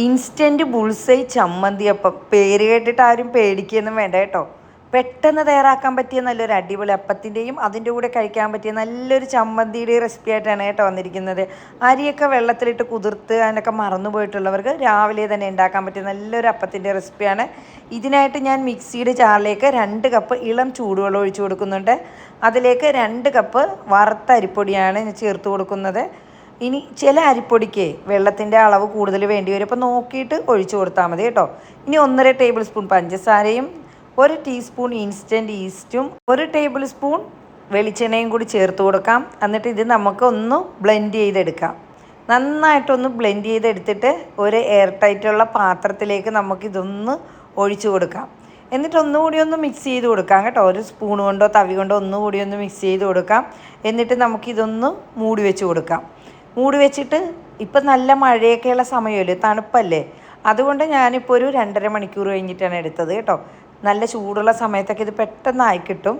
Instant bull's eye ചമ്മന്തി അപ്പം പേര് കേട്ടിട്ട് ആരും പേടിക്കുകയൊന്നും വേണ്ട കേട്ടോ. പെട്ടെന്ന് തയ്യാറാക്കാൻ പറ്റിയ നല്ലൊരു അടിപൊളി അപ്പത്തിന്റെയും അതിന്റെ കൂടെ കഴിക്കാൻ പറ്റിയ നല്ലൊരു ചമ്മന്തിയുടെ റെസിപ്പി ആയിട്ടാണ് കേട്ടോ വന്നിരിക്കുന്നത്. അരിയൊക്കെ വെള്ളത്തിലിട്ട് കുതിർത്ത് അതിനൊക്കെ മറന്നു പോയിട്ടുള്ളവർക്ക് രാവിലെ തന്നെ ഉണ്ടാക്കാൻ പറ്റിയ നല്ലൊരു അപ്പത്തിന്റെ റെസിപ്പിയാണ് ഇതിനായിട്ട് ഞാൻ മിക്സിയുടെ ചാറിലേക്ക് രണ്ട് കപ്പ് ഇളം ചൂടുവെള്ളം ഒഴിച്ചു കൊടുക്കുന്നുണ്ട്. അതിലേക്ക് രണ്ട് കപ്പ് വറുത്ത അരിപ്പൊടിയാണ് ചേർത്ത് കൊടുക്കുന്നത്. ഇനി ചില അരിപ്പൊടിക്ക് വെള്ളത്തിന്റെ അളവ് കൂടുതൽ വേണ്ടി വരും. അപ്പോൾ നോക്കിയിട്ട് ഒഴിച്ചു കൊടുത്താൽ മതി കേട്ടോ. ഇനി ഒന്നര ടേബിൾ സ്പൂൺ പഞ്ചസാരയും ഒരു ടീസ്പൂൺ ഇൻസ്റ്റന്റ് ഈസ്റ്റും ഒരു ടേബിൾ സ്പൂൺ വെളിച്ചെണ്ണയും കൂടി ചേർത്ത് കൊടുക്കാം. എന്നിട്ട് ഇത് നമുക്ക് ഒന്ന് ബ്ലെൻഡ് ചെയ്തെടുക്കാം. നന്നായിട്ടൊന്ന് ബ്ലെൻഡ് ചെയ്തെടുത്തിട്ട് ഒരു എയർ ടൈറ്റുള്ള പാത്രത്തിലേക്ക് നമുക്കിതൊന്ന് ഒഴിച്ചു കൊടുക്കാം. എന്നിട്ട് ഒന്നുകൂടി ഒന്ന് മിക്സ് ചെയ്ത് കൊടുക്കാം കേട്ടോ. ഒരു സ്പൂൺ കൊണ്ടോ തവി കൊണ്ടോ ഒന്നുകൂടി ഒന്ന് മിക്സ് ചെയ്ത് കൊടുക്കാം. എന്നിട്ട് നമുക്കിതൊന്ന് മൂടി വെച്ച് കൊടുക്കാം. മൂടി വെച്ചിട്ട് ഇപ്പം നല്ല മഴയൊക്കെയുള്ള സമയമല്ലേ തണുപ്പല്ലേ? അതുകൊണ്ട് ഞാനിപ്പോൾ ഒരു രണ്ടര മണിക്കൂർ കഴിഞ്ഞിട്ടാണ് എടുത്തത് കേട്ടോ. നല്ല ചൂടുള്ള സമയത്തൊക്കെ ഇത് പെട്ടെന്നായി കിട്ടും.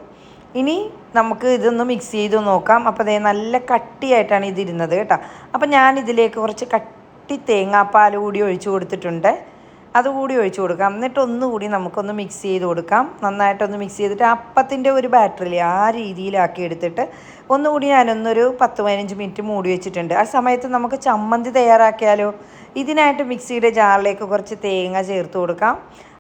ഇനി നമുക്ക് ഇതൊന്ന് മിക്സ് ചെയ്ത് നോക്കാം. അപ്പോൾ അതേ നല്ല കട്ടിയായിട്ടാണ് ഇതിരുന്നത് കേട്ടോ. അപ്പം ഞാൻ ഇതിലേക്ക് കുറച്ച് കട്ടി തേങ്ങാപ്പാൽ കൂടി ഒഴിച്ചു കൊടുത്തിട്ടുണ്ട്. അതുകൂടി ഒഴിച്ചു കൊടുക്കാം. എന്നിട്ട് ഒന്നുകൂടി നമുക്കൊന്ന് മിക്സ് ചെയ്ത് കൊടുക്കാം. നന്നായിട്ടൊന്ന് മിക്സ് ചെയ്തിട്ട് അപ്പത്തിന്റെ ഒരു ബാറ്ററിൽ ആ രീതിയിലാക്കി എടുത്തിട്ട് ഒന്നുകൂടി ഞാനൊന്നൊരു പത്ത് പതിനഞ്ച് മിനിറ്റ് മൂടി വെച്ചിട്ടുണ്ട്. ആ സമയത്ത് നമുക്ക് ചമ്മന്തി തയ്യാറാക്കിയാലോ? ഇതിനായിട്ട് മിക്സിയുടെ ജാറിലേക്ക് കുറച്ച് തേങ്ങ ചേർത്ത് കൊടുക്കാം.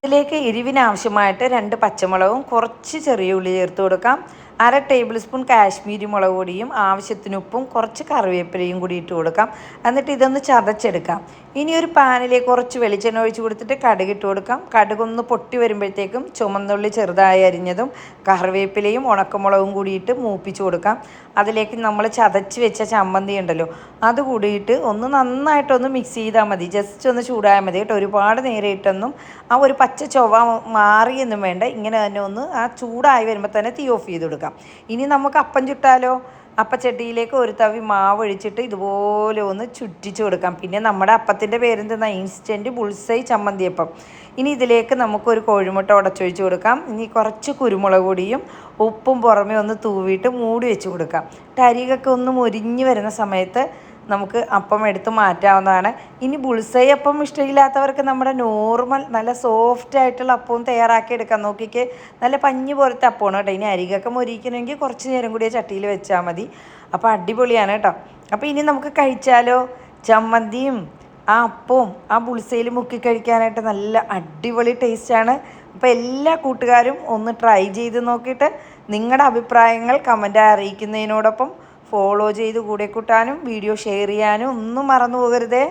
ഇതിലേക്ക് എരിവിനാവശ്യമായിട്ട് രണ്ട് പച്ചമുളകും കുറച്ച് ചെറിയ ഉള്ളി ചേർത്ത് കൊടുക്കാം. അര ടേബിൾ സ്പൂൺ കാശ്മീരി മുളക് പൊടിയും ആവശ്യത്തിന് ഉപ്പും കുറച്ച് കറിവേപ്പിലയും കൂടി ഇട്ട് കൊടുക്കാം. എന്നിട്ട് ഇതൊന്ന് ചതച്ചെടുക്കാം. ഇനി ഒരു പാനിലേക്ക് കുറച്ച് വെളിച്ചെണ്ണ ഒഴിച്ച് കൊടുത്തിട്ട് കടുക് ഇട്ട് കൊടുക്കാം. കടുകൊന്ന് പൊട്ടി വരുമ്പോഴത്തേക്കും ചുമന്നുള്ളി ചെറുതായി അരിഞ്ഞതും കറിവേപ്പിലയും ഉണക്കമുളകും കൂടിയിട്ട് മൂപ്പിച്ച് കൊടുക്കാം. അതിലേക്ക് നമ്മൾ ചതച്ച് വെച്ച ചമ്മന്തി ഉണ്ടല്ലോ അത് കൂടിയിട്ട് ഒന്ന് നന്നായിട്ടൊന്ന് മിക്സ് ചെയ്താൽ മതി. ജസ്റ്റ് ഒന്ന് ചൂടായാൽ മതി കേട്ടോ. ഒരുപാട് നേരം ഇട്ടൊന്നും ആ ഒരു പച്ച ചൊവ മാറിയൊന്നും വേണ്ട. ഇങ്ങനെ തന്നെ ഒന്ന് ആ ചൂടായി വരുമ്പോൾ തന്നെ തീ ഓഫ് ചെയ്ത് കൊടുക്കാം. ഇനി നമുക്ക് അപ്പം ചുട്ടാലോ? അപ്പച്ചട്ടിയിലേക്ക് ഒരു തവി മാവ് ഒഴിച്ചിട്ട് ഇതുപോലെ ഒന്ന് ചുറ്റിച്ച് കൊടുക്കാം. പിന്നെ നമ്മുടെ അപ്പത്തിന്റെ പേരെന്തെന്നാ? ഇൻസ്റ്റന്റ് ബുൾസൈ ചമ്മന്തിയപ്പം ഇനി ഇതിലേക്ക് നമുക്കൊരു കോഴിമുട്ട ഉടച്ചൊഴിച്ച് കൊടുക്കാം. ഇനി കുറച്ച് കുരുമുളക് പൊടിയും ഉപ്പും പുറമേ ഒന്ന് തൂവിയിട്ട് മൂടി വെച്ച് കൊടുക്കാം. അരികൊക്കെ ഒന്ന് മുരിഞ്ഞ് വരുന്ന സമയത്ത് നമുക്ക് അപ്പം എടുത്ത് മാറ്റാവുന്നതാണ്. ഇനി ബുൾസൈ അപ്പം ഇഷ്ടമില്ലാത്തവർക്ക് നമ്മുടെ നോർമൽ നല്ല സോഫ്റ്റ് ആയിട്ടുള്ള അപ്പവും തയ്യാറാക്കി എടുക്കാൻ നോക്കിക്ക് നല്ല പഞ്ഞ് പോലത്തെ അപ്പമാണ് കേട്ടോ. ഇനി അരികൊക്കെ മൊരിക്കണമെങ്കിൽ കുറച്ച് നേരം കൂടി ചട്ടിയിൽ വെച്ചാൽ മതി. അപ്പോൾ അടിപൊളിയാണ് കേട്ടോ. അപ്പോൾ ഇനി നമുക്ക് കഴിച്ചാലോ? ചമ്മന്തിയും ആ അപ്പവും ആ ബുൾസയിൽ മുക്കി കഴിക്കാനായിട്ട് നല്ല അടിപൊളി ടേസ്റ്റാണ്. അപ്പോൾ എല്ലാ കൂട്ടുകാരും ഒന്ന് ട്രൈ ചെയ്ത് നോക്കിയിട്ട് നിങ്ങളുടെ അഭിപ്രായങ്ങൾ കമന്റായി അറിയിക്കുന്നതിനോടൊപ്പം ഫോളോ ചെയ്ത് കൂടെ കൂട്ടാനും വീഡിയോ ഷെയർ ചെയ്യാനും ഒന്നും മറന്നു പോകരുതേ.